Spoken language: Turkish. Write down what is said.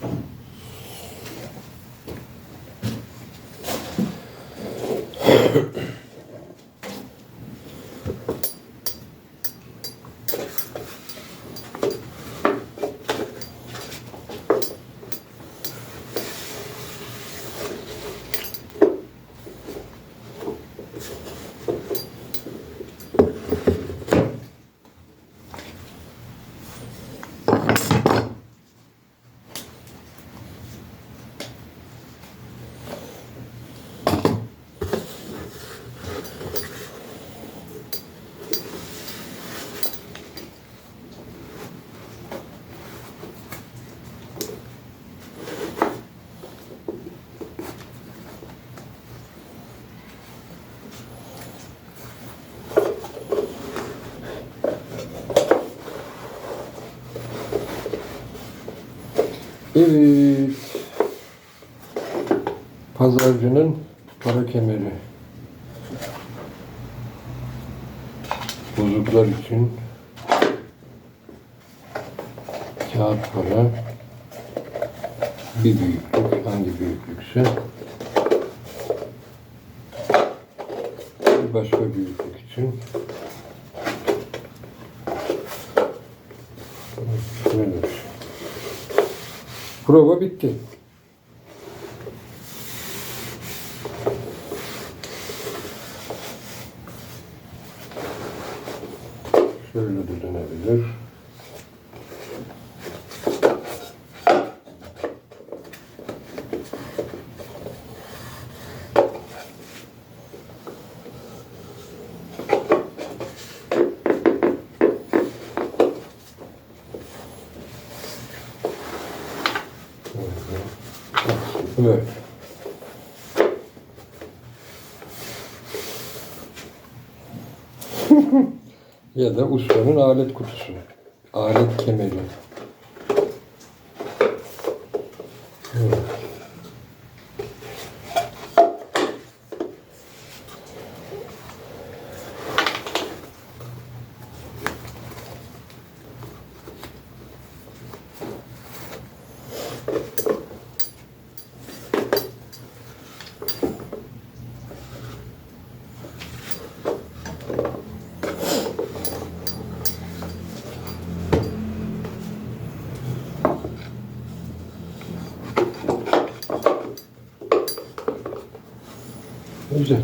Thank you. Evet. Pazarcının para kemeri. Bozuklar için kağıt para bir büyüklük hangi büyüklükse bir başka büyüklük için şöyle bir şey. Prova bitti. Şöyle de Evet. ya da ustanın alet kutusu. Alet kemeri. Evet. 不是。